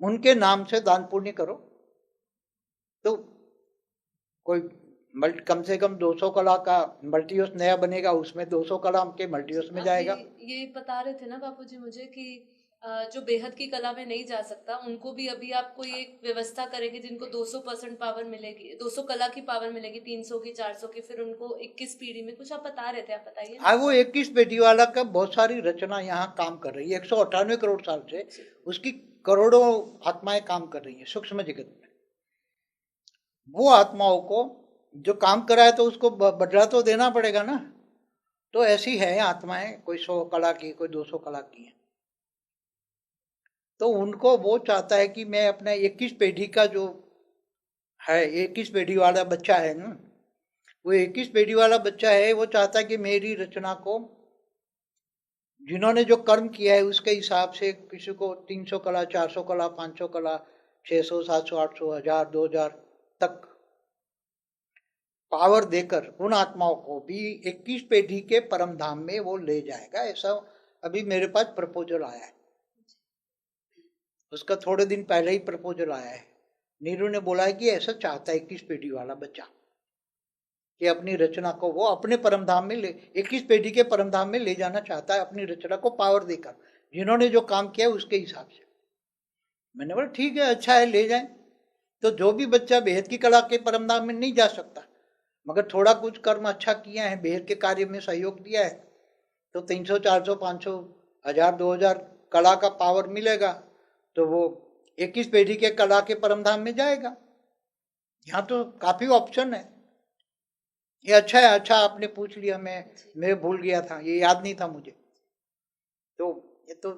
उनके नाम से दान पुण्य करो। तो कोई मल्टी कम से कम 200 कला का मल्टीओस नया बनेगा उसमें 200 कला के मल्टीओस में जाएगा। ये, बता रहे थे ना बापूजी मुझे कि जो बेहद की कला में नहीं जा सकता उनको भी अभी आप कोई एक व्यवस्था करेंगे जिनको 200 परसेंट पावर मिलेगी 200 कला की पावर मिलेगी 300 की 400 की फिर उनको 21 पीढ़ी में कुछ आप बता रहे थे आप बताइए। हाँ वो इक्कीस बेटी वाला का बहुत सारी रचना यहाँ काम कर रही है एक सौ अट्ठानवे करोड़ साल से उसकी करोड़ों आत्माएँ काम कर रही है, सूक्ष्म जगत में। वो आत्माओं को जो काम करा है तो उसको बदला तो देना पड़ेगा ना। तो ऐसी है आत्माएँ, कोई सौ कला की, कोई दो सौ कला की है। तो उनको वो चाहता है कि मैं अपने इक्कीस पीढ़ी का जो है, इक्कीस पीढ़ी वाला बच्चा है ना, वो इक्कीस पीढ़ी वाला बच्चा है, वो चाहता है कि मेरी रचना को जिन्होंने जो कर्म किया है, उसके हिसाब से किसी को तीन सौ कला, चार सौ कला, पाँच सौ कला छः सौ, सात सौ, आठ सौ, हज़ार, दो हज़ार तक पावर देकर उन आत्माओं को भी इक्कीस पीढ़ी के परम धाम में वो ले जाएगा, ऐसा अभी मेरे पास प्रपोजल आया है। उसका थोड़े दिन पहले ही प्रपोजल आया है। नीरू ने बोला है कि ऐसा चाहता है इक्कीस पीढ़ी वाला बच्चा। कि अपनी रचना को वो अपने परम धाम में ले इक्कीस पीढ़ी के परमधाम में ले जाना चाहता है, अपनी रचना को पावर देकर। जिन्होंने जो काम किया है, उसके हिसाब से। मैंने बोला, ठीक है अच्छा है, ले जाए। तो जो भी बच्चा बेहद की कला के परमधाम में नहीं जा सकता, मगर थोड़ा कुछ कर्म अच्छा किया है, बेहद के कार्य में सहयोग दिया है तो तीन सौ, चार सौ, पाँच सौ, हज़ार, दो हज़ार कला का पावर मिलेगा तो वो इक्कीस पीढ़ी के कला के परम धाम में जाएगा। यहाँ तो काफ़ी ऑप्शन है। ये अच्छा है अच्छा आपने पूछ लिया मैं मैं भूल गया था ये याद नहीं था मुझे। तो ये तो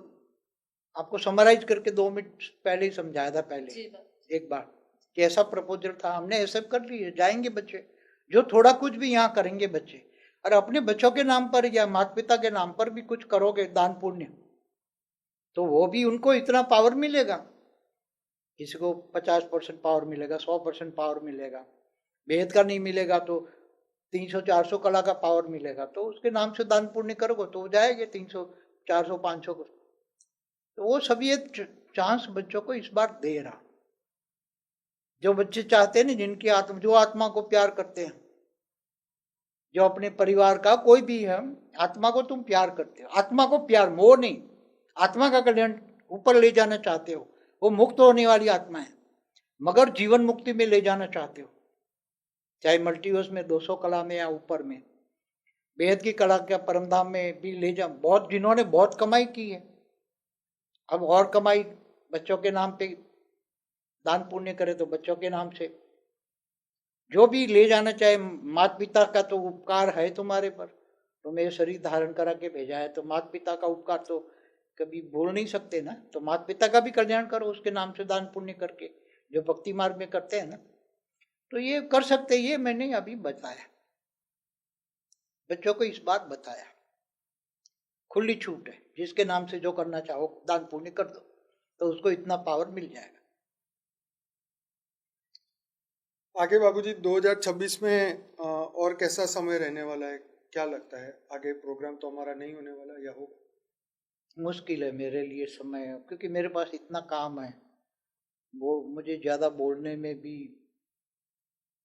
आपको समराइज करके दो मिनट पहले ही समझाया था पहले। एक बार कि ऐसा प्रपोजल था हमने ऐसे कर लिए जाएँगे बच्चे। जो थोड़ा कुछ भी यहाँ करेंगे बच्चे। और अपने बच्चों के नाम पर या माता पिता के नाम पर भी कुछ करोगे दान पुण्य। तो वो भी उनको इतना पावर मिलेगा। किसी को पचास परसेंट पावर मिलेगा सौ परसेंट पावर मिलेगा। बेहद का नहीं मिलेगा तो तीन सौ चार सौ कला का पावर मिलेगा। तो उसके नाम से दान पुण्य करोगे तो जाएँगे तीन सौ चार सौ, पाँच सौ तो वो सभी एक चांस बच्चों को इस बार दे रहा। जो बच्चे चाहते हैं ना, जिनकी आत्मा, जो आत्मा को प्यार करते हैं, जो अपने परिवार का कोई भी है, आत्मा को तुम प्यार करते हो। आत्मा को प्यार, मोह नहीं। आत्मा का कल्याण ऊपर ले जाना चाहते हो। वो मुक्त होने वाली आत्मा है। मगर जीवन मुक्ति में ले जाना चाहते हो। चाहे मल्टीवर्स में 200 कला में या ऊपर में। बेहद की कला के परमधाम में भी ले जा बहुत, जिन्होंने बहुत कमाई की है। अब और कमाई बच्चों के नाम पे, दान पुण्य करे तो बच्चों के नाम से। जो भी ले जाना चाहे माता पिता का तो उपकार है तुम्हारे पर। तुम्हें शरीर धारण करा के भेजा है तो माता पिता का उपकार तो कभी भूल नहीं सकते ना? तो माता पिता का भी कल्याण करो, उसके नाम से दान पुण्य करके। जो भक्ति मार्ग में करते हैं ना तो ये कर सकते ये मैंने अभी बताया। बच्चों को इस बात बताया। खुली छूट है जिसके नाम से जो करना चाहो दान पुण्य कर दो तो उसको इतना पावर मिल जाएगा। आगे बाबूजी 2026 में और कैसा समय रहने वाला है? क्या लगता है? आगे प्रोग्राम तो हमारा नहीं होने वाला या होगा? मुश्किल है मेरे लिए समय क्योंकि मेरे पास इतना काम है। वो मुझे ज़्यादा बोलने में भी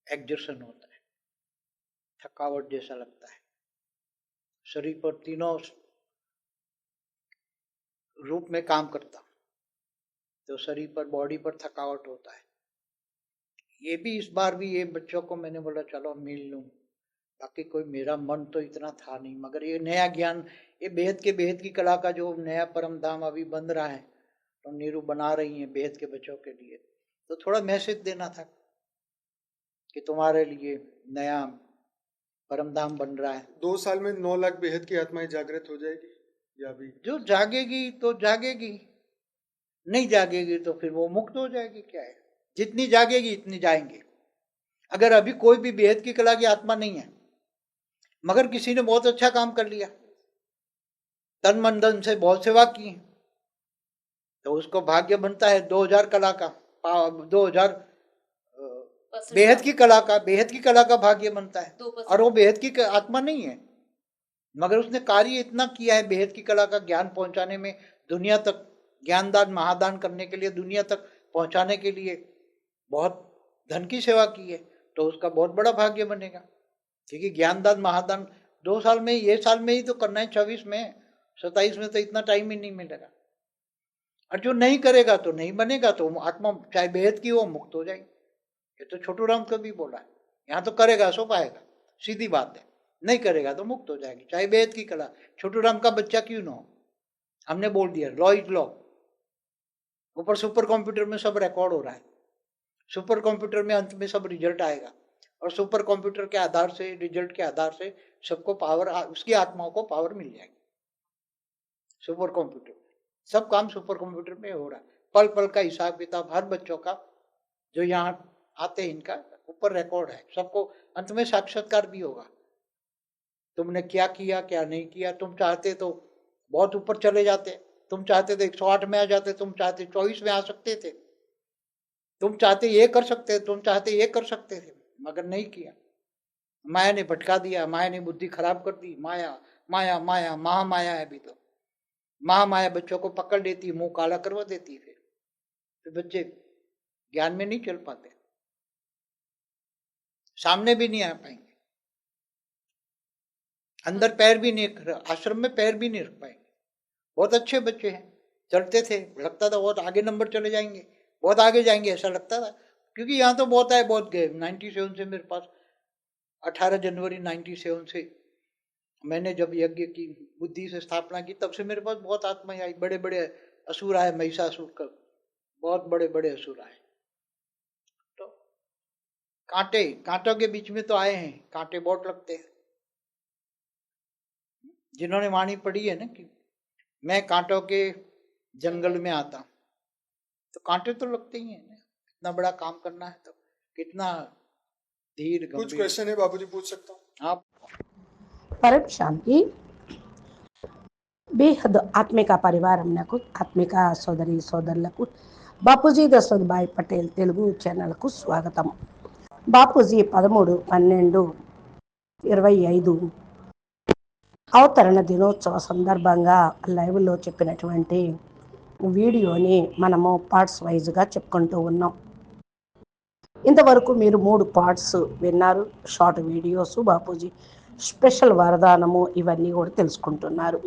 एग्जर्शन होता है। थकावट जैसा लगता है। शरीर पर तीनों रूप में काम करता तो शरीर पर बॉडी पर थकावट होता है। ये भी इस बार भी ये बच्चों को मैंने बोला, चलो मिल लूँ। बाकी कोई मेरा मन तो इतना था नहीं, मगर ये नया ज्ञान, ये बेहद के बेहद की कला का जो नया परम धाम अभी बन रहा है तो नीरू बना रही है बेहद के बच्चों के लिए। तो थोड़ा मैसेज देना था। कि तुम्हारे लिए नया परम धाम बन रहा है। दो साल में नौ लाख बेहद की आत्माएँ जागृत हो जाएगी या अभी जो जागेगी तो जागेगी नहीं जागेगी तो फिर वो मुक्त हो जाएगी क्या है? जितनी जागेगी इतनी जाएँगे। अगर अभी कोई भी बेहद की कला की आत्मा नहीं है मगर किसी ने बहुत अच्छा काम कर लिया तन मन धन से बहुत सेवा की तो उसको भाग्य बनता है दो हज़ार कला का दो हज़ार बेहद की कला का बेहद की कला का भाग्य बनता है। और वो बेहद की आत्मा नहीं है। मगर उसने कार्य इतना किया है बेहद की कला का ज्ञान पहुँचाने में दुनिया तक ज्ञानदान महादान करने के लिए दुनिया तक पहुँचाने के लिए बहुत धन की सेवा की है तो उसका बहुत बड़ा भाग्य बनेगा। क्योंकि ज्ञानदान महादान दो साल में ये साल में ही तो करना है छब्बीस में सत्ताईस में तो इतना टाइम ही नहीं मिलेगा। और जो नहीं करेगा तो नहीं बनेगा तो आत्मा चाहे बेहद की हो मुक्त हो जाएगी। ये तो छोटू राम को भी बोला है। यहाँ तो करेगा, सो पाएगा। सीधी बात है। नहीं करेगा तो मुक्त हो जाएगी। चाहे वेद की कला, छोटू राम का बच्चा क्यों ना हो? हमने बोल दिया, लॉ इज़ लॉ। ऊपर सुपर कंप्यूटर में सब रिकॉर्ड हो रहा है। सुपर कंप्यूटर में अंत में सब रिज़ल्ट आएगा। और सुपर कंप्यूटर के आधार से रिज़ल्ट के आधार से सबको पावर उसकी आत्माओं को पावर मिल जाएगी। Super computer. सब काम सुपर कंप्यूटर में हो रहा है। पल पल का हिसाब किताब हर बच्चों का, जो यहाँ आते हैं इनका, ऊपर रिकॉर्ड है। सबको, अंत में साक्षात्कार भी होगा। तुमने क्या किया, क्या नहीं किया? तुम चाहते तो बहुत ऊपर चले जाते। तुम चाहते सौ आठ में आ जाते, तुम चाहते चौबीस में आ सकते थे। तुम चाहते ये कर सकते, तुम चाहते ये कर सकते थे, मगर नहीं किया। माया ने भटका दिया, माया ने बुद्धि खराब कर दी। माया माया माया, महामाया है अभी तो। महामाया बच्चों को पकड़ लेती, मुँह काला करवा देती फिर। तो बच्चे ज्ञान में नहीं चल पाते। सामने भी नहीं आ पाएँगे। अंदर पैर भी नहीं, आश्रम में पैर भी नहीं रख पाएँगे। बहुत अच्छे बच्चे हैं चलते थे, लगता था बहुत आगे नंबर चले जाएँगे, बहुत आगे जाएँगे, ऐसा लगता था। क्योंकि यहाँ तो बहुत आए, बहुत गए, नाइन्टी सेवन से मेरे पास, अठारह जनवरी नाइन्टी सेवन से मैंने जब यज्ञ की बुद्धि से स्थापना की, तब से मेरे पास बहुत आत्माएँ आई बड़े बड़े असुर आए, महिषासुर का, बहुत बड़े बड़े असुर आए। कांटे कांटों के बीच में तो आए हैं कांटे बहुत लगते हैं जिन्होंने वाणी पढ़ी है ना कि मैं कांटों के जंगल में आता तो कांटे तो लगते ही हैं ना इतना बड़ा काम करना है तो कितना धीर कुछ गंभीर क्वेश्चन है बाबूजी पूछ सकता हूँ आप పరం శాంతి బేహద్ ఆత్మిక పరివారంకు ఆత్మిక సోదరి సోదరులకు బాపూజీ దశరథ్ పటేల్ తెలుగు ఛానల్కు స్వాగతం బాపూజీ పదమూడు పన్నెండు ఇరవై ఐదు అవతరణ దినోత్సవ సందర్భంగా లైవ్లో చెప్పినటువంటి వీడియోని మనము పార్ట్స్ వైజ్గా చెప్పుకుంటూ ఉన్నాం. ఇంతవరకు మీరు మూడు పార్ట్స్ విన్నారు. షార్ట్ వీడియోస్ బాపూజీ స్పెషల్ వరదానము ఇవన్నీ కూడా తెలుసుకుంటున్నారు.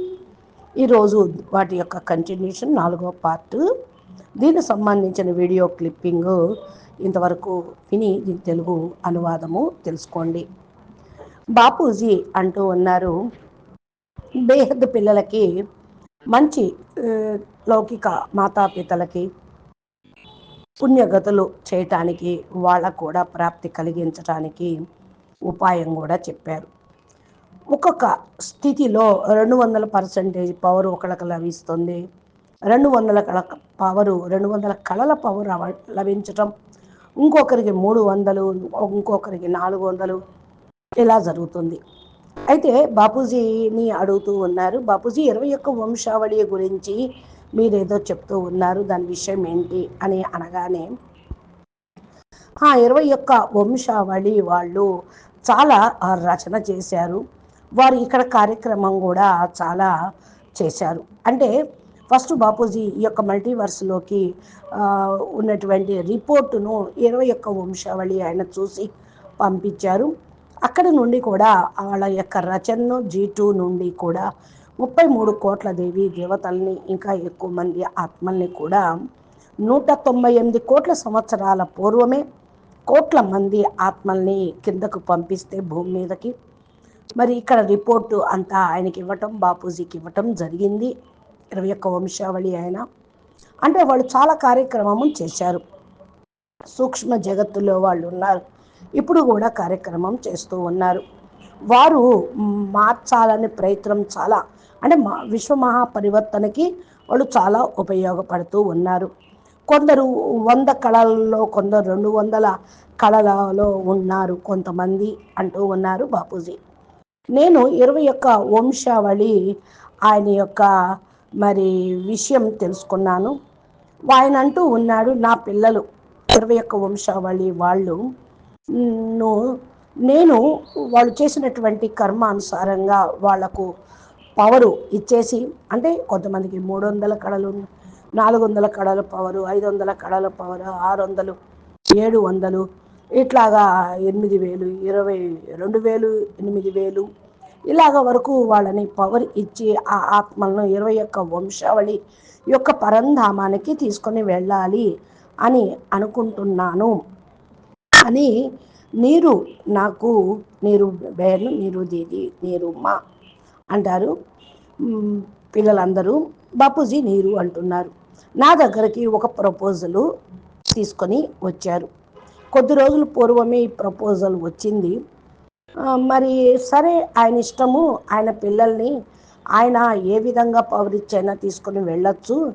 ఈరోజు వాటి యొక్క కంటిన్యూషన్ నాలుగో పార్ట్. దీనికి సంబంధించిన వీడియో క్లిప్పింగ్ ఇంతవరకు విని తెలుగు అనువాదము తెలుసుకోండి. బాపూజీ అంటూ ఉన్నారు బేహద్ పిల్లలకి మంచి లౌకిక మాతాపితలకి పుణ్యగతులు చేయటానికి వాళ్ళకు కూడా ప్రాప్తి కలిగించటానికి ఉపాయం కూడా చెప్పారు. ఒక్కొక్క స్థితిలో రెండు వందల పర్సెంటేజ్ పవర్ ఒకళ్ళకి లభిస్తుంది రెండు వందల కళ పవరు రెండు వందల కళల పవర్ లభించటం ఇంకొకరికి మూడు వందలు ఇంకొకరికి నాలుగు వందలు ఇలా జరుగుతుంది. అయితే బాపూజీని అడుగుతూ ఉన్నారు బాపూజీ ఇరవై ఒక్క వంశావళి గురించి మీరేదో చెప్తూ ఉన్నారు దాని విషయం ఏంటి? అని అనగానే ఆ ఇరవై ఒక్క వంశావళి వాళ్ళు చాలా రచన చేశారు. వారు ఇక్కడ కార్యక్రమం కూడా చాలా చేశారు. అంటే ఫస్ట్ బాపూజీ ఈ యొక్క మల్టీవర్స్లోకి ఉన్నటువంటి రిపోర్టును ఇరవై ఒక్క వంశావళి ఆయన చూసి పంపించారు. అక్కడ నుండి కూడా వాళ్ళ యొక్క రచనను జీ టూ నుండి కూడా ముప్పై మూడు కోట్ల దేవి దేవతల్ని ఇంకా ఎక్కువ మంది ఆత్మల్ని కూడా నూట తొంభై ఎనిమిది కోట్ల సంవత్సరాల పూర్వమే కోట్ల మంది ఆత్మల్ని కిందకు పంపిస్తే భూమి మీదకి. మరి ఇక్కడ రిపోర్టు అంతా ఆయనకి ఇవ్వటం బాపూజీకి ఇవ్వటం జరిగింది. ఇరవై ఒక్క వంశావళి ఆయన అంటే వాళ్ళు చాలా కార్యక్రమం చేశారు. సూక్ష్మ జగత్తులో వాళ్ళు ఉన్నారు. ఇప్పుడు కూడా కార్యక్రమం చేస్తూ ఉన్నారు. వారు మార్చాలనే ప్రయత్నం చాలా అంటే మా విశ్వ మహాపరివర్తనకి వాళ్ళు చాలా ఉపయోగపడుతూ ఉన్నారు. కొందరు వంద కళలలో కొందరు రెండు వందల కళలలో ఉన్నారు కొంతమంది అంటూ ఉన్నారు బాపూజీ. నేను ఇరవై ఒక్క వంశావళి ఆయన యొక్క మరి విషయం తెలుసుకున్నాను. ఆయన అంటూ ఉన్నాడు నా పిల్లలు ఇరవై ఒక్క వంశావళి వాళ్ళు నేను వాళ్ళు చేసినటువంటి కర్మ అనుసారంగా వాళ్ళకు పవరు ఇచ్చేసి అంటే కొంతమందికి మూడు వందల కళలు నాలుగు వందల కళల పవరు ఐదు వందల కళల పవరు ఆరు వందలు ఏడు వందలు ఇట్లాగా ఎనిమిది వేలు ఇరవై రెండు వేలు ఎనిమిది వేలు ఇలాగ వరకు వాళ్ళని పవర్ ఇచ్చి ఆ ఆత్మలను ఇరవై ఒక్క వంశావళి యొక్క పరంధామానికి తీసుకొని వెళ్ళాలి అని అనుకుంటున్నాను. అని నీరు నాకు నీరు బేర్ను నీరు దీది నీరు మా అంటారు. పిల్లలందరూ బాపూజీ నీరు అంటున్నారు. నా దగ్గరికి ఒక ప్రపోజలు తీసుకొని వచ్చారు. కొద్ది రోజుల పూర్వమే ఈ ప్రపోజల్ వచ్చింది. మరి సరే ఆయన ఇష్టము ఆయన పిల్లల్ని ఆయన ఏ విధంగా పౌరిచ్చైనా తీసుకుని వెళ్ళొచ్చు.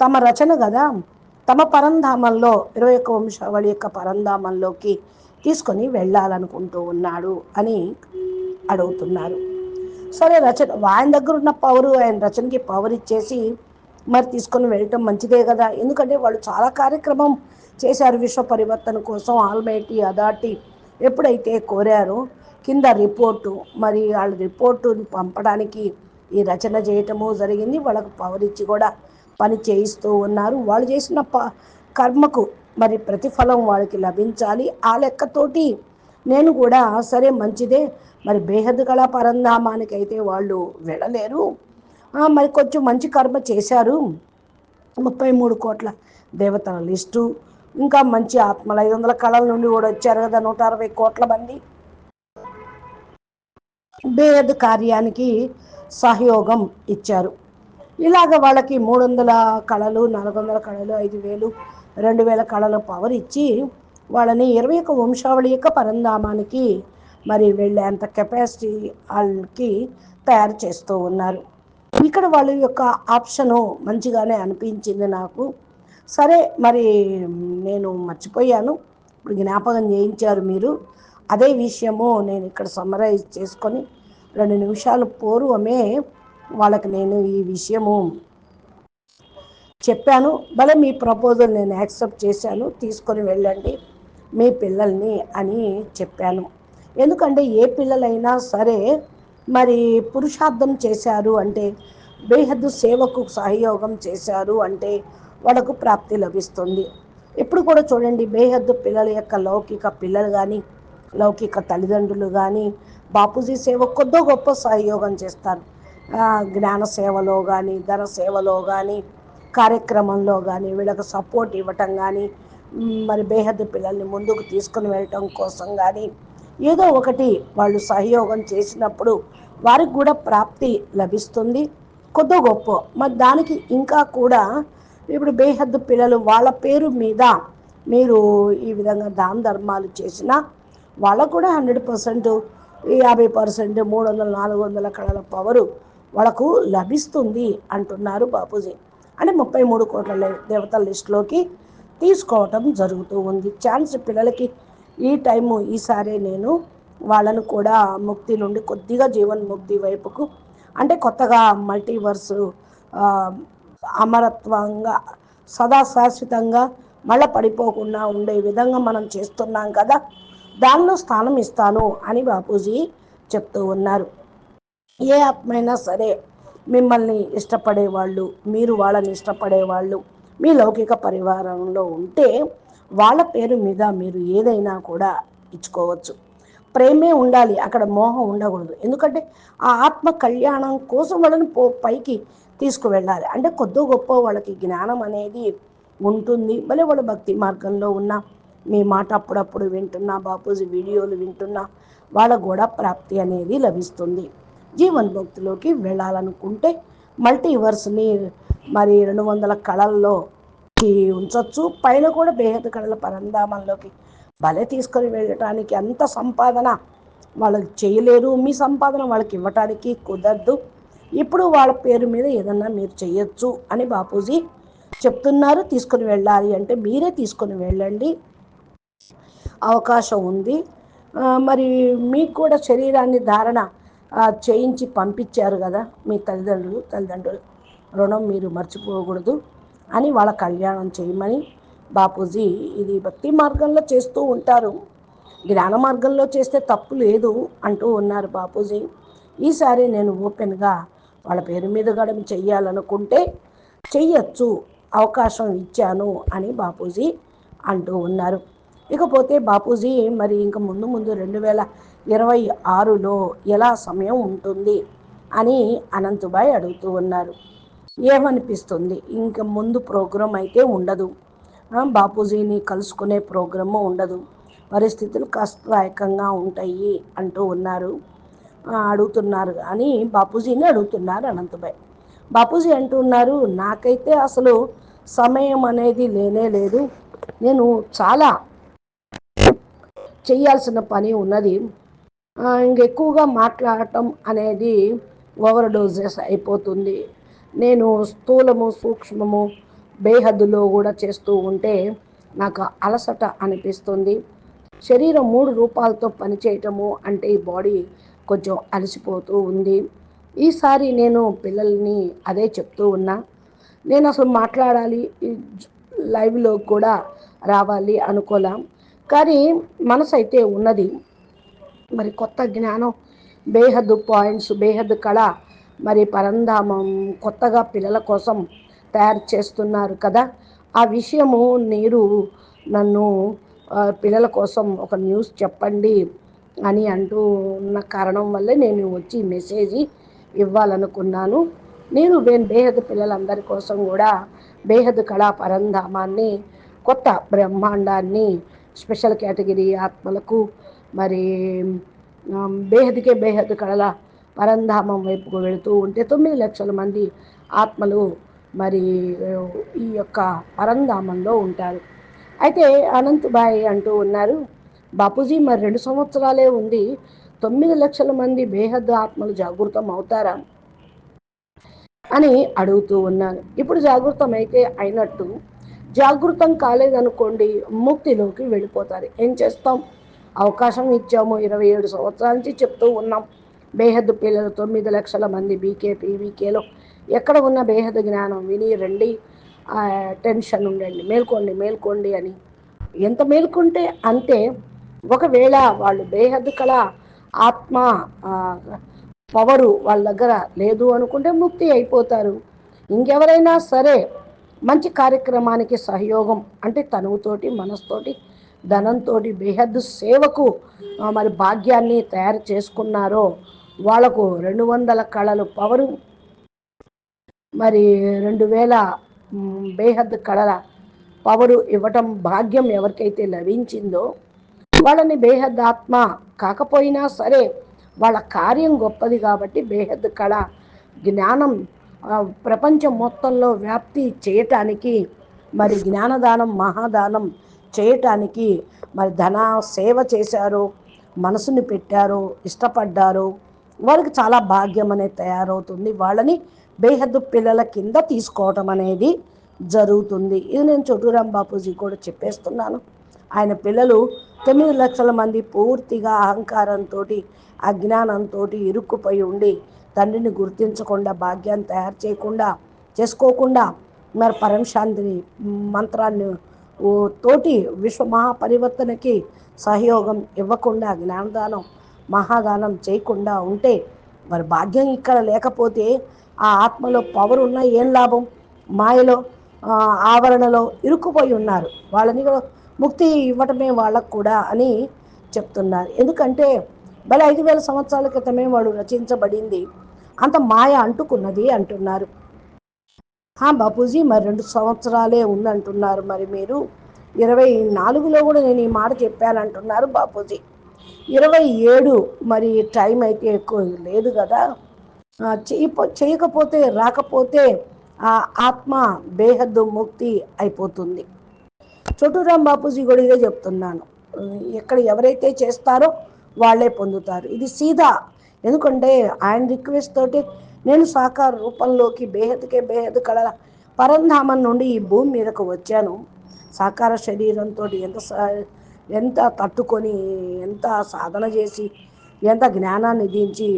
తమ రచన కదా తమ పరంధామంలో ఇరవై ఒక్క వంశావళి యొక్క పరంధామంలోకి తీసుకొని వెళ్ళాలనుకుంటూ ఉన్నాడు అని అడుగుతున్నారు. సరే రచన ఆయన దగ్గర ఉన్న పవరు ఆయన రచనకి పవర్ ఇచ్చేసి మరి తీసుకొని వెళ్ళటం మంచిదే కదా. ఎందుకంటే వాళ్ళు చాలా కార్యక్రమం చేశారు విశ్వ పరివర్తన కోసం ఆల్మైటీ అదాటి ఎప్పుడైతే కోరారో కింద రిపోర్టు మరి వాళ్ళ రిపోర్టుని పంపడానికి ఈ రచన చేయటము జరిగింది. వాళ్ళకు పవర్ ఇచ్చి కూడా పని చేయిస్తూ ఉన్నారు. వాళ్ళు చేసిన ప కర్మకు మరి ప్రతిఫలం వాళ్ళకి లభించాలి. ఆ లెక్కతోటి నేను కూడా సరే మంచిదే. మరి బేహద్ కళా పరంధామానికి అయితే వాళ్ళు వెళ్ళలేరు. మరి కొంచెం మంచి కర్మ చేశారు. ముప్పై మూడు కోట్ల దేవతల లిస్టు. ఇంకా మంచి ఆత్మలు ఐదు వందల కళల నుండి కూడా వచ్చారు కదా నూట అరవై కోట్ల మంది. బేద్ కార్యానికి సహయోగం ఇచ్చారు. ఇలాగ వాళ్ళకి మూడు వందల కళలు నాలుగు వందల కళలు ఐదు వేలు రెండు వేల కళల పవర్ ఇచ్చి వాళ్ళని ఇరవై ఒక వంశావళి యొక్క పరంధామానికి మరి వెళ్ళేంత కెపాసిటీ వాళ్ళకి తయారు చేస్తూ ఉన్నారు. ఇక్కడ వాళ్ళ యొక్క ఆప్షను మంచిగానే అనిపించింది నాకు. సరే మరి నేను మర్చిపోయాను. ఇప్పుడు జ్ఞాపకం చేయించారు మీరు. అదే విషయము నేను ఇక్కడ సమ్మరైజ్ చేసుకొని రెండు నిమిషాలు పూర్వమే వాళ్ళకి నేను ఈ విషయము చెప్పాను. భలే మీ ప్రపోజల్ నేను యాక్సెప్ట్ చేశాను. తీసుకొని వెళ్ళండి మీ పిల్లల్ని అని చెప్పాను. ఎందుకంటే ఏ పిల్లలైనా సరే మరి పురుషార్థం చేశారు అంటే బేహద్దు సేవకు సహయోగం చేశారు అంటే వాళ్ళకు ప్రాప్తి లభిస్తుంది. ఇప్పుడు కూడా చూడండి బేహద్దు పిల్లల యొక్క లౌకిక పిల్లలు కానీ లౌకిక తల్లిదండ్రులు కానీ బాపూజీ సేవ కొద్దో గొప్ప సహయోగం చేస్తారు. జ్ఞాన సేవలో కానీ ధన సేవలో కానీ కార్యక్రమంలో కానీ వీళ్ళకి సపోర్ట్ ఇవ్వటం కానీ మరి బేహద్దు పిల్లల్ని ముందుకు తీసుకుని వెళ్ళటం కోసం కానీ ఏదో ఒకటి వాళ్ళు సహయోగం చేసినప్పుడు వారికి కూడా ప్రాప్తి లభిస్తుంది. కొద్ది గొప్ప. మరి దానికి ఇంకా కూడా ఇప్పుడు బేహద్దు పిల్లలు వాళ్ళ పేరు మీద మీరు ఈ విధంగా దాన ధర్మాలు చేసినా వాళ్ళకు కూడా హండ్రెడ్ పర్సెంట్ యాభై పర్సెంట్ మూడు వందల నాలుగు వందల కళల పవరు వాళ్ళకు లభిస్తుంది అంటున్నారు బాపూజీ. అంటే ముప్పై మూడు కోట్ల దేవతల లిస్టులోకి తీసుకోవటం జరుగుతూ ఉంది. ఛాన్స్ పిల్లలకి ఈ టైము ఈసారి నేను వాళ్ళను కూడా ముక్తి నుండి కొద్దిగా జీవన్ముక్తి వైపుకు అంటే కొత్తగా మల్టీవర్స్ అమరత్వంగా సదా శాశ్వతంగా మళ్ళీ పడిపోకుండా ఉండే విధంగా మనం చేస్తున్నాం కదా. దానిలో స్థానం ఇస్తాను అని బాపూజీ చెప్తూ ఉన్నారు. ఏ ఆత్మైనా సరే మిమ్మల్ని ఇష్టపడేవాళ్ళు మీరు వాళ్ళని ఇష్టపడేవాళ్ళు మీ లౌకిక పరివారంలో ఉంటే వాళ్ళ పేరు మీద మీరు ఏదైనా కూడా ఇచ్చుకోవచ్చు. ప్రేమే ఉండాలి అక్కడ మోహం ఉండకూడదు. ఎందుకంటే ఆ ఆత్మ కళ్యాణం కోసం వాళ్ళని పో పైకి తీసుకువెళ్ళాలి. అంటే కొద్దో గొప్ప వాళ్ళకి జ్ఞానం అనేది ఉంటుంది. భలే వాళ్ళు భక్తి మార్గంలో ఉన్న మీ మాట అప్పుడప్పుడు వింటున్నా బాపూజీ వీడియోలు వింటున్నా వాళ్ళకు కూడా ప్రాప్తి అనేది లభిస్తుంది. జీవన్ భక్తిలోకి వెళ్ళాలనుకుంటే మల్టీవర్స్ని మరి రెండు వందల కళల్లో ఉంచవచ్చు పైన కూడా బేహద కళల పరంధామంలోకి భలే తీసుకొని వెళ్ళటానికి అంత సంపాదన వాళ్ళకి చేయలేరు. మీ సంపాదన వాళ్ళకి ఇవ్వటానికి కుదరదు. ఇప్పుడు వాళ్ళ పేరు మీద ఏదన్నా మీరు చేయొచ్చు అని బాపూజీ చెప్తున్నారు. తీసుకొని వెళ్ళాలి అంటే మీరే తీసుకొని వెళ్ళండి. అవకాశం ఉంది. మరి మీకు కూడా శరీరాన్ని ధారణ చేయించి పంపించారు కదా మీ తల్లిదండ్రులు తల్లిదండ్రులు రుణం మీరు మర్చిపోకూడదు అని వాళ్ళ కళ్యాణం చేయమని బాపూజీ ఇది భక్తి మార్గంలో చేస్తూ ఉంటారు. జ్ఞాన మార్గంలో చేస్తే తప్పు లేదు అంటూ ఉన్నారు బాపూజీ. ఈసారి నేను ఓపెన్గా వాళ్ళ పేరు మీద కూడా చెయ్యాలనుకుంటే చెయ్యొచ్చు అవకాశం ఇచ్చాను అని బాపూజీ అంటూ ఉన్నారు. ఇకపోతే బాపూజీ మరి ఇంక ముందు ముందు రెండు వేల ఇరవై ఆరులో ఎలా సమయం ఉంటుంది అని అనంతుబాయ్ అడుగుతూ ఉన్నారు. ఏమనిపిస్తుంది? ఇంక ముందు ప్రోగ్రాం అయితే ఉండదు. బాపూజీని కలుసుకునే ప్రోగ్రాము ఉండదు. పరిస్థితులు కష్టదాయకంగా ఉంటాయి అంటూ ఉన్నారు. అడుగుతున్నారు అని బాపూజీని అడుగుతున్నారు అనంతబాయ్. బాపూజీ అంటున్నారు నాకైతే అసలు సమయం అనేది లేనే లేదు. నేను చాలా చేయాల్సిన పని ఉన్నది. ఇంకెక్కువగా మాట్లాడటం అనేది ఓవర్ డోజెస్ అయిపోతుంది. నేను స్థూలము సూక్ష్మము బేహద్దులో కూడా చేస్తూ ఉంటే నాకు అలసట అనిపిస్తుంది. శరీరం మూడు రూపాలతో పనిచేయటము అంటే ఈ బాడీ కొంచెం అలసిపోతూ ఉంది. ఈసారి నేను పిల్లల్ని అదే చెప్తూ ఉన్నా. నేను అసలు మాట్లాడాలి లైవ్లో కూడా రావాలి అనుకోలేం. కానీ మనసు అయితే ఉన్నది. మరి కొత్త జ్ఞానం బేహద్దు పాయింట్స్ బేహద్దు కళ మరి పరంధామం కొత్తగా పిల్లల కోసం తయారు చేస్తున్నారు కదా. ఆ విషయము మీరు నన్ను పిల్లల కోసం ఒక న్యూస్ చెప్పండి అని అంటూ ఉన్న కారణం వల్లే నేను వచ్చి మెసేజ్ ఇవ్వాలనుకున్నాను. నేను బేహద్ పిల్లలందరి కోసం కూడా బేహద్ కళా పరంధామాన్ని కొత్త బ్రహ్మాండాన్ని స్పెషల్ కేటగిరీ ఆత్మలకు మరి ఆ, బేహద్ బేహద్దు కళల పరంధామం వైపుకు వెళుతూ ఉంటే తొమ్మిది లక్షల మంది ఆత్మలు మరి ఈ యొక్క పరంధామంలో ఉంటారు. అయితే అనంతబాయ్ అంటూ ఉన్నారు బాపూజీ మరి రెండు సంవత్సరాలే ఉంది తొమ్మిది లక్షల మంది బేహద్దు ఆత్మలు జాగృతం అవుతారా? అని అడుగుతూ ఉన్నాను ఇప్పుడు జాగృతం అయితే అయినట్టు జాగృతం కాలేదనుకోండి ముక్తిలోకి వెళ్ళిపోతారు. ఏం చేస్తాం? అవకాశం ఇచ్చాము. ఇరవై ఏడు సంవత్సరాల నుంచి చెప్తూ ఉన్నాం. బేహద్దు పిల్లలు తొమ్మిది లక్షల మంది బీకేపీ వీకేలో ఎక్కడ ఉన్న బేహద్ జ్ఞానం విని రండి. టెన్షన్ ఉండండి. మేల్కోండి మేల్కోండి అని. ఎంత మేల్కొంటే అంతే. ఒకవేళ వాళ్ళు బేహద్ కళ ఆత్మ పవరు వాళ్ళ దగ్గర లేదు అనుకుంటే ముక్తి అయిపోతారు. ఇంకెవరైనా సరే మంచి కార్యక్రమానికి సహయోగం అంటే తనువుతోటి మనస్తోటి ధనంతో బేహద్దు సేవకు మరి భాగ్యాన్ని తయారు చేసుకున్నారో వాళ్ళకు రెండు వందల కళలు పవరు. మరి రెండు వేల బేహద్దు కళల పవరు ఇవ్వటం భాగ్యం ఎవరికైతే లభించిందో వాళ్ళని బేహద్ ఆత్మ కాకపోయినా సరే వాళ్ళ కార్యం గొప్పది కాబట్టి బేహద్ కళ జ్ఞానం ప్రపంచం మొత్తంలో వ్యాప్తి చేయటానికి మరి జ్ఞానదానం మహాదానం చేయటానికి మరి ధన సేవ చేశారు మనసుని పెట్టారు ఇష్టపడ్డారు వారికి చాలా భాగ్యం అనేది తయారవుతుంది. వాళ్ళని బేహద్దు పిల్లల కింద తీసుకోవటం అనేది జరుగుతుంది. ఇది నేను చోటురాం బాపూజీ కూడా చెప్పేస్తున్నాను. ఆయన పిల్లలు తొమ్మిది లక్షల మంది పూర్తిగా అహంకారంతో అజ్ఞానంతో ఇరుక్కుపోయి ఉండి తండ్రిని గుర్తించకుండా భాగ్యాన్ని తయారు చేయకుండా చేసుకోకుండా మరి పరమశాంతిని మంత్రాన్ని. తోటి విశ్వ మహాపరివర్తనకి సహయోగం ఇవ్వకుండా జ్ఞానదానం మహాదానం చేయకుండా ఉంటే మరి భాగ్యం ఇక్కడ లేకపోతే ఆ ఆత్మలో పవర్ ఉన్న ఏం లాభం? మాయలో ఆవరణలో ఇరుక్కుపోయి ఉన్నారు. వాళ్ళని కూడా ముక్తి ఇవ్వటమే వాళ్ళకు కూడా అని చెప్తున్నారు. ఎందుకంటే భలే ఐదు వేల సంవత్సరాల క్రితమే వాడు రచించబడింది. అంత మాయ అంటుకున్నది అంటున్నారు. బాపూజీ మరి రెండు సంవత్సరాలే ఉందంటున్నారు మరి మీరు. ఇరవై నాలుగులో కూడా నేను ఈ మాట చెప్పానంటున్నారు బాపూజీ. ఇరవై ఏడు మరి టైం అయితే ఎక్కువ లేదు కదా. చేయపో చేయకపోతే రాకపోతే ఆ ఆత్మ బేహద్దు ముక్తి అయిపోతుంది. చోటూరాం బాపూజీ కూడా ఇదే చెప్తున్నాను. ఎక్కడ ఎవరైతే చేస్తారో వాళ్ళే పొందుతారు. ఇది సీదా ఎందుకంటే ఆయన రిక్వెస్ట్ తోటి నేను సాకార రూపంలోకి బేహద్కే బేహద్ కళల పరంధామం నుండి ఈ భూమి మీదకు వచ్చాను. సాకార శరీరంతో ఎంత సా- ఎంత తట్టుకొని ఎంత సాధన చేసి ఎంత జ్ఞానాన్ని దించి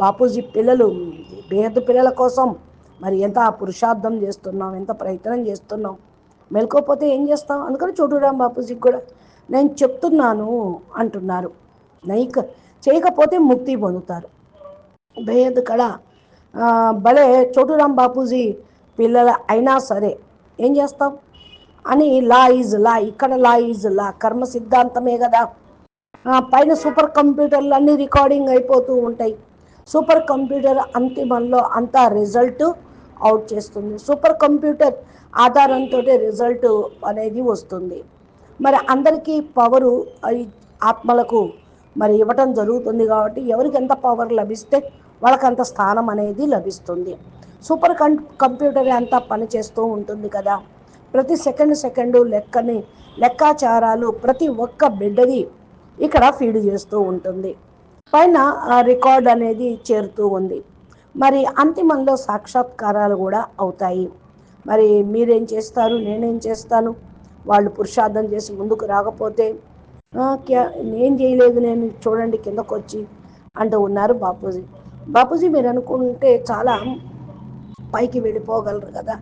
బాపూజీ పిల్లలు బేహద్దు పిల్లల కోసం మరి ఎంత పురుషార్థం చేస్తున్నాం ఎంత ప్రయత్నం చేస్తున్నాం మెలకపోతే ఏం చేస్తాం అందుకని చోటురాం బాపూజీకి కూడా నేను చెప్తున్నాను అంటున్నారు. నైక్ చేయకపోతే ముక్తి పొందుతారు. బేహద్ కళ భలే చోటురాం బాపూజీ పిల్లల అయినా సరే ఏం చేస్తాం? అని లా ఈజ్ లా ఇక్కడ లా ఈజ్ లా కర్మ సిద్ధాంతమే కదా. పైన సూపర్ కంప్యూటర్లు అన్నీ రికార్డింగ్ అయిపోతూ ఉంటాయి. సూపర్ కంప్యూటర్ అంతిమంలో అంతా రిజల్ట్ అవుట్ చేస్తుంది. సూపర్ కంప్యూటర్ ఆధారంతో రిజల్ట్ అనేది వస్తుంది. మరి అందరికీ పవరు ఆత్మలకు మరి ఇవ్వటం జరుగుతుంది కాబట్టి ఎవరికి ఎంత పవర్ లభిస్తే వాళ్ళకి అంత స్థానం అనేది లభిస్తుంది. సూపర్ కం కంప్యూటర్ అంతా పనిచేస్తూ ఉంటుంది కదా. ప్రతి సెకండ్ సెకండు లెక్కని లెక్కాచారాలు ప్రతి ఒక్క బిడ్డది ఇక్కడ ఫీడ్ చేస్తూ ఉంటుంది. పైన ఆ రికార్డ్ అనేది చేరుతూ ఉంది. మరి అంతిమంలో సాక్షాత్కారాలు కూడా అవుతాయి. మరి మీరేం చేస్తారు నేనేం చేస్తాను? వాళ్ళు పురుషార్థం చేసి ముందుకు రాకపోతే ఏం చేయలేదు నేను చూడండి కిందకు వచ్చి అంటూ ఉన్నారు బాపూజీ. బాపూజీ మీరు అనుకుంటే చాలా పైకి వెళ్ళిపోగలరు కదా.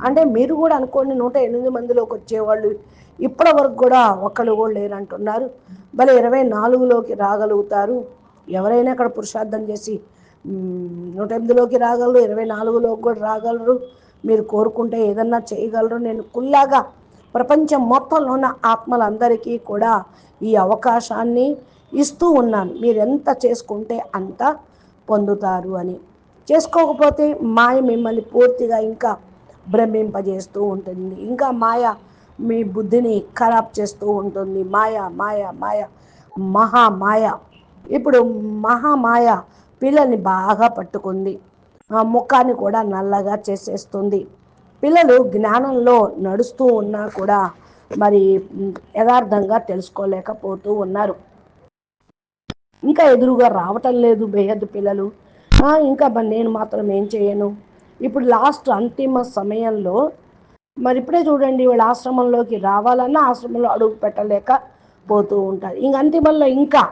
అంటే మీరు కూడా అనుకోండి నూట ఎనిమిది మందిలోకి వచ్చేవాళ్ళు ఇప్పటి వరకు కూడా ఒక్కళ్ళు కూడా లేరు అంటున్నారు భలే ఇరవై నాలుగులోకి రాగలుగుతారు. ఎవరైనా అక్కడ పురుషార్థం చేసి నూట ఎనిమిదిలోకి రాగలరు ఇరవై నాలుగులోకి కూడా రాగలరు మీరు కోరుకుంటే ఏదన్నా చేయగలరు నేను కుల్లాగా ప్రపంచం మొత్తంలో ఉన్న ఆత్మలందరికీ కూడా ఈ అవకాశాన్ని ఇస్తూ ఉన్నాను. మీరు ఎంత చేసుకుంటే అంత పొందుతారు అని. చేసుకోకపోతే మాయ మిమ్మల్ని పూర్తిగా ఇంకా భ్రమింపజేస్తూ ఉంటుంది. ఇంకా మాయ మీ బుద్ధిని ఖరాబ్ చేస్తూ ఉంటుంది. మాయ మాయ మాయ మహామాయ ఇప్పుడు మహామాయ పిల్లల్ని బాగా పట్టుకుంది. ఆ ముఖాన్ని కూడా నల్లగా చేసేస్తుంది. పిల్లలు జ్ఞానంలో నడుస్తూ ఉన్నా కూడా మరి యథార్థంగా తెలుసుకోలేకపోతూ ఉన్నారు. ఇంకా ఎదురుగా రావటం లేదు బేహద్దు పిల్లలు. ఇంకా మరి నేను మాత్రం ఏం చేయను. ఇప్పుడు లాస్ట్ అంతిమ సమయంలో మరి ఇప్పుడే చూడండి వీళ్ళ ఆశ్రమంలోకి రావాలన్నా ఆశ్రమంలో అడుగు పెట్టలేక పోతూ ఉంటారు. ఇంక అంతిమంలో ఇంకా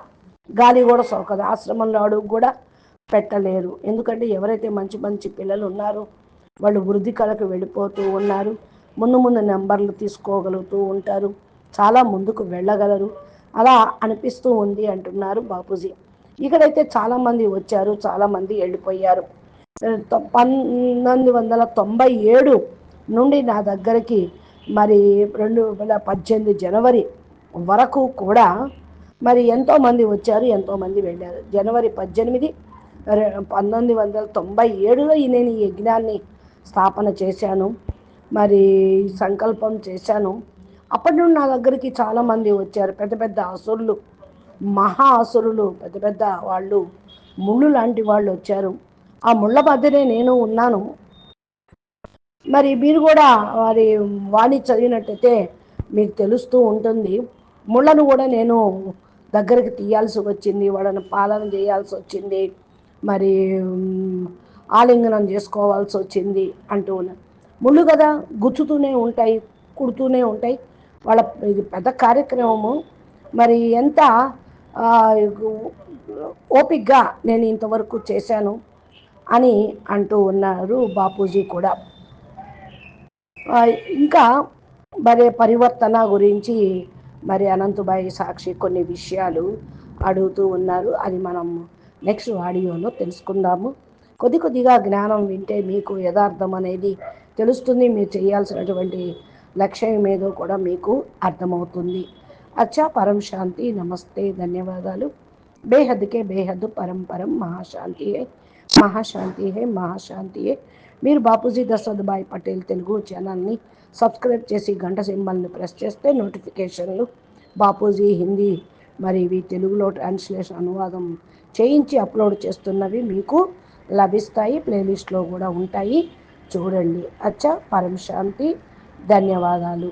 గాలి కూడా సోకదు ఆశ్రమంలో అడుగు కూడా పెట్టలేరు. ఎందుకంటే ఎవరైతే మంచి మంచి పిల్లలు ఉన్నారో వాళ్ళు వృద్ధి కళకు వెళ్ళిపోతూ ఉన్నారు. ముందు ముందు నెంబర్లు తీసుకోగలుగుతూ ఉంటారు. చాలా ముందుకు వెళ్ళగలరు. అలా అనిపిస్తూ ఉంది అంటున్నారు బాపూజీ. ఇక్కడైతే చాలామంది వచ్చారు. చాలామంది వెళ్ళిపోయారు. పంతొమ్మిది వందల తొంభై ఏడు నుండి నా దగ్గరికి మరి రెండు వేల పద్దెనిమిది జనవరి వరకు కూడా మరి ఎంతోమంది వచ్చారు. ఎంతోమంది వెళ్ళారు. జనవరి పద్దెనిమిది పంతొమ్మిది వందల తొంభై ఏడులో నేను ఈ యజ్ఞాన్ని స్థాపన చేశాను. మరి సంకల్పం చేశాను. అప్పటి నుండి నా దగ్గరికి చాలామంది వచ్చారు. పెద్ద పెద్ద అసురులు మహా అసురులు పెద్ద పెద్ద వాళ్ళు ముళ్ళు లాంటి వాళ్ళు వచ్చారు. ఆ ముళ్ళ మధ్యనే నేను ఉన్నాను. మరి మీరు కూడా వారి వాణి చదివినట్టయితే మీకు తెలుస్తూ ఉంటుంది. ముళ్ళను కూడా నేను దగ్గరికి తీయాల్సి వచ్చింది. వాళ్ళని పాలన చేయాల్సి వచ్చింది. మరి ఆలింగనం చేసుకోవాల్సి వచ్చింది అంటూ ఉన్నారు. ముళ్ళు కదా గుచ్చుతూనే ఉంటాయి కుడుతూనే ఉంటాయి. వాళ్ళ ఇది పెద్ద కార్యక్రమము. మరి ఎంత ఓపిక్గా ఓపిగ్గా నేను ఇంతవరకు చేశాను అని అంటూ ఉన్నారు బాపూజీ కూడా. ఇంకా మరి పరివర్తన గురించి మరి అనంతబాయి సాక్షి కొన్ని విషయాలు అడుగుతూ ఉన్నారు. అది మనం నెక్స్ట్ ఆడియోలో తెలుసుకుందాము. కొద్ది కొద్దిగా జ్ఞానం వింటే మీకు యథార్థం అనేది తెలుస్తుంది. మీరు చేయాల్సినటువంటి లక్ష్యం ఏదో కూడా మీకు అర్థమవుతుంది. అచ్చా పరం శాంతి నమస్తే ధన్యవాదాలు. బేహద్కే బేహద్దు పరం పరం మహాశాంతి హే మహాశాంతి హే మహాశాంతి హే మీరు బాపూజీ దశరథభాయ్ పటేల్ తెలుగు ఛానల్ని సబ్స్క్రైబ్ చేసి గంట సింబల్ని ప్రెస్ చేస్తే నోటిఫికేషన్లు బాపూజీ హిందీ మరి ఇవి తెలుగులో ట్రాన్స్లేషన్ అనువాదం చేయించి అప్లోడ్ చేస్తున్నవి మీకు లభిస్తాయి ప్లేలిస్ట్లో కూడా ఉంటాయి. చూడండి. అచ్చా పరం శాంతి ధన్యవాదాలు.